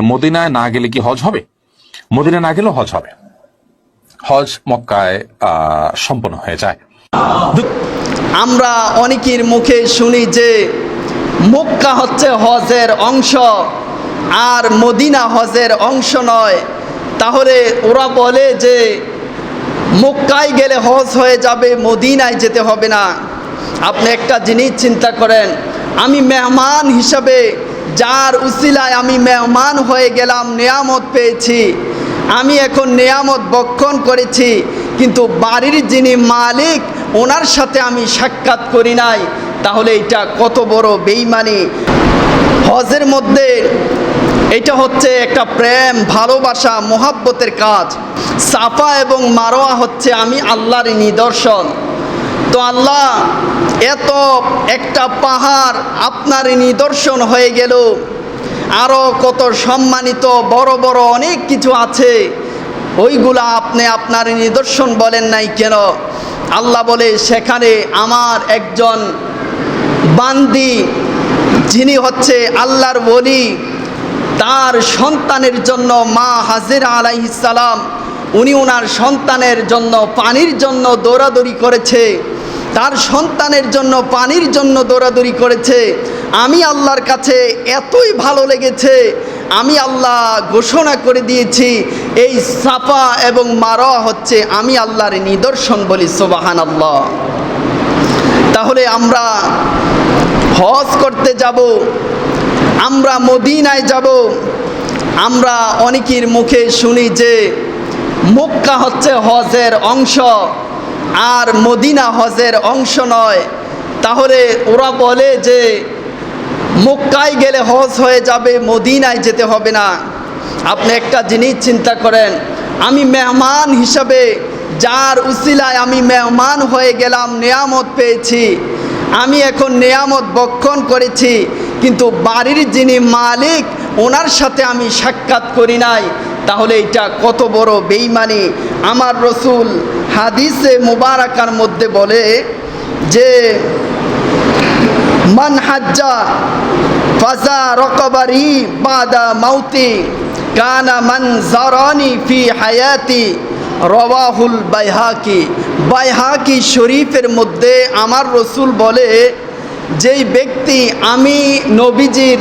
মদিনায় না গেলে কি হজ হবে? মদিনায় না গেলেও হজ হবে। হজ মক্কায় সম্পন্ন হয়ে যায়। আমরা অনেকের মুখে শুনি যে মক্কা হচ্ছে হজের অংশ আর মদিনা হজের অংশ নয়। তাহলে ওরা বলে যে মক্কায় গেলে হজ হয়ে যাবে, মদিনায় যেতে হবে না। আপনি একটা জিনিস চিন্তা করেন, আমি মেহমান হিসাবে যার উসিলায় আমি মেহমান হয়ে গেলাম, নেয়ামত পেয়েছি। আমি এখন নেয়ামত বক্ষণ করেছি, কিন্তু বাড়ির যিনি মালিক, ওনার সাথে আমি সাক্ষাৎ করি নাই। তাহলে এটা কত বড় বেইমানি। হজের মধ্যে এটা হচ্ছে একটা প্রেম, ভালোবাসা, মোহাব্বতের কাজ। সাফা এবং মারোয়া হচ্ছে আমি আল্লাহর নিদর্শন। তো আল্লাহ এত একটা পাহাড় আপনার নিদর্শন হয়ে গেল। আরও কত সম্মানিত বড় বড় অনেক কিছু আছে। ওইগুলা আপনি আপনার নিদর্শন বলেন নাই কেন? আল্লাহ বলে, সেখানে আমার একজন বান্দি, যিনি হচ্ছে আল্লাহর বলি তার সন্তানের জন্য মা হাজিরা আলাইসালাম উনি ওনার সন্তানের জন্য পানির জন্য দৌড়াদৌড়ি করেছে। তার সন্তানের জন্য, পানির জন্য দৌড়াদৌড়ি করেছে। আমি আল্লাহর কাছে এতই ভালো লেগেছে, আমি আল্লাহ ঘোষণা করে দিয়েছি, এই সাফা এবং মারা হচ্ছে আমি আল্লাহর নিদর্শন বলি সোবাহান আল্লাহ তাহলে আমরা হজ করতে যাব, আমরা মদিনায় যাব। আমরা অনেকের মুখে শুনি যে মক্কা হচ্ছে হজের অংশ। আর মদিনা হজের অংশ নয়। তাহলে ওরা বলে যে, মক্কায় গেলে হজ হয়ে যাবে, মদিনায় যেতে হবে না। আপনি একটা জিনিস চিন্তা করেন, আমি মেহমান হিসাবে যার উসিলায় আমি মেহমান হয়ে গেলাম, নেয়ামত পেয়েছি। আমি এখন নেয়ামত বক্ষণ করেছি, কিন্তু বাড়ির যিনি মালিক, ওনার সাথে আমি সাক্ষাৎ করি নাই। তাহলে এটা কত বড় বেইমানি। আমার রসুল হাদিসে মুবারাকার মধ্যে বলে যে, মান হাজ্জা ফাজা রকবারি বাদা মাউতি কানা মান জারানি ফি হায়াতি। রওয়াহুল বাইহাকি। বাইহাকি শরীফের মধ্যে আমার রসুল বলে, যেই ব্যক্তি আমি নবীজির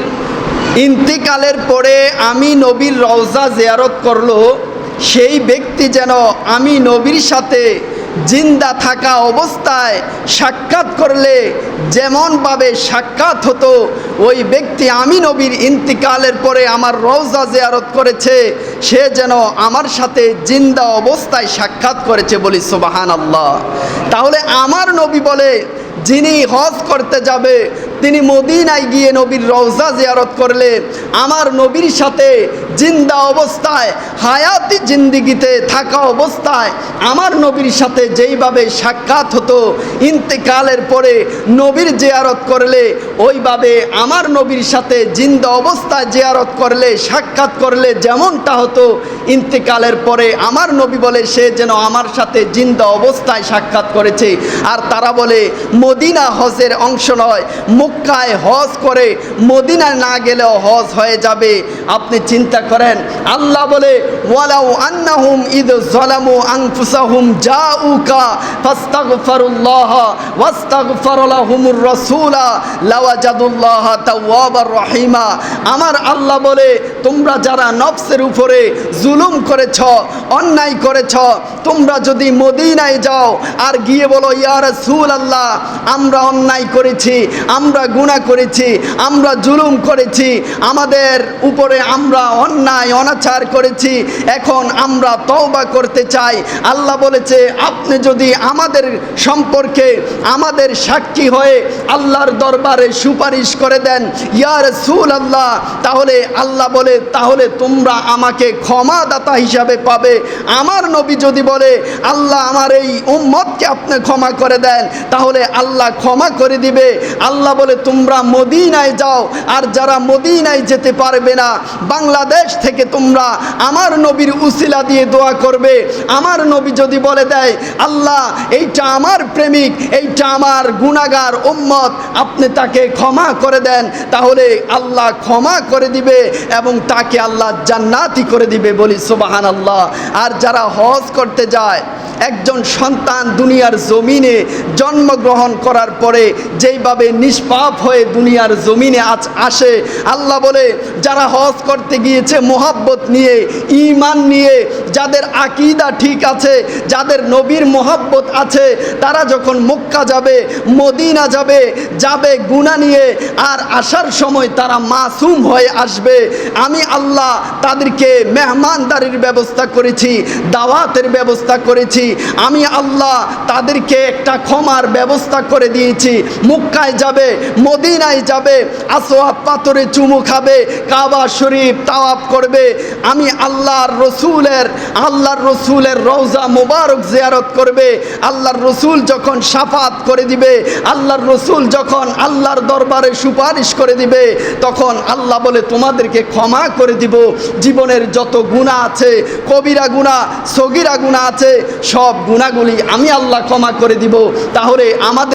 ইন্তিকালের পরে আমি নবীর রওজা জিয়ারত করল, সেই ব্যক্তি যেন আমি নবীর সাথে জিন্দা থাকা অবস্থায় সাক্ষাৎ করলে, যেমনভাবে সাক্ষাৎ হতো, ওই ব্যক্তি আমি নবীর ইন্তিকালের পরে আমার রওজা জিয়ারত করেছে, সে যেন আমার সাথে জিন্দা অবস্থায় সাক্ষাৎ করেছে বলি সুবাহান আল্লাহ তাহলে আমার নবী বলে, যিনি হজ করতে যাবে তিনি মদিনায় গিয়ে নবীর রওজা জিয়ারত করলে আমার নবীর সাথে জিন্দা অবস্থায়, হায়াতি জিন্দিগিতে থাকা অবস্থায় আমার নবীর সাথে যেইভাবে সাক্ষাৎ হতো, ইন্তেকালের পরে নবীর জিয়ারত করলে, ওইভাবে আমার নবীর সাথে জিন্দা অবস্থায় জিয়ারত করলে, সাক্ষাৎ করলে যেমনটা হতো, ইন্তেকালের পরে আমার নবী বলে, সে যেন আমার সাথে জিন্দা অবস্থায় সাক্ষাৎ করেছে। আর তারা বলে, মদিনা হজের অংশ নয় মক্কায় হজ করে মদিনায় না গেলেও হজ হয়ে যাবে। আপনি চিন্তা করেন, আল্লাহ বলে, ওয়ালাউ আন্নাহুম ইদ জলামু রাসূলা লাওয়াজাদুল্লাহ তাওয়াবার রহিমা। আমার আল্লাহ বলে তোমরা যারা নফসের উপরে জুলুম করেছ, অন্যায় করেছ, তোমরা যদি মদিনায় যাও আর গিয়ে বলো, ইয়া রাসূল আল্লাহ আমরা অন্যায় করেছি, আমরা গুনাহ করেছি, আমরা জুলুম করেছি, আমাদের উপরে আমরা অন্যায়, অনাচার করেছি, এখন আমরা তওবা করতে চাই। আল্লাহ বলেছে, আপনি যদি আমাদের সম্পর্কে আমাদের সাক্ষী হয়ে আল্লাহর দরবারে সুপারিশ করে দেন ইয়ার সুল আল্লাহ তাহলে আল্লাহ বলে তাহলে তোমরা আমাকে ক্ষমাদাতা হিসাবে পাবে। আমার নবী যদি বলে, আল্লাহ আমার এই উম্মতকে আপনি ক্ষমা করে দেন, তাহলে আল্লাহ ক্ষমা করে দিবে। আল্লাহ বলে, তোমরা মদিনায় যাও, আর যারা মদিনায় যেতে পারবে না, বাংলাদেশ থেকে তোমরা আমার নবীর উসিলা দিয়ে দোয়া করবে। আমার নবী যদি বলে দেয়, আল্লাহ, এইটা আমার প্রেমিক, এইটা আমার গুণাগার উম্মত, আপনি তাকে ক্ষমা করে দেন, তাহলে আল্লাহ ক্ষমা করে দিবে এবং তাকে আল্লাহ জান্নাতি করে দিবে বলি সুবাহান আল্লাহ আর যারা হজ করতে যায় একজন সন্তান দুনিয়ার জমিনে জন্মগ্রহণ করার পরে যেইভাবে নিষ্পাপ হয়ে দুনিয়ার জমিনে আজ আসে, আল্লাহ বলে, যারা হজ করতে গিয়েছে মোহাব্বত নিয়ে ইমান নিয়ে, যাদের আকিদা ঠিক আছে, যাদের নবীর মোহাব্বত আছে, তারা যখন মক্কা যাবে, মদিনা যাবে যাবে গুণা নিয়ে, আর আসার সময় তারা মাসুম হয়ে আসবে, আমি আল্লাহ তাদেরকে মেহমানদারির ব্যবস্থা করেছি, দাওয়াতের ব্যবস্থা করেছি আমি আল্লাহ তাদেরকে একটা ক্ষমার ব্যবস্থা করে দিয়েছি। মুক্কায় যাবে, মদিনায় যাবে, আসোয়াব পাথরে চুমু খাবে, কাবা শরীফ তাওয়াব করবে। আমি আল্লাহর রসুলের আল্লাহর রসুলের রওজা মোবারক জিয়ারত করবে। আল্লাহর রসুল যখন সাফাত করে দিবে, আল্লাহর রসুল যখন আল্লাহর দরবারে সুপারিশ করে দিবে, তখন আল্লাহ বলে, তোমাদেরকে ক্ষমা করে দিব। জীবনের যত গুণা আছে, কবিরা গুণা সগিরা গুণা আছে সব গুণাগুলি আমি আল্লাহ ক্ষমা করে দিব তাহলে আমাদের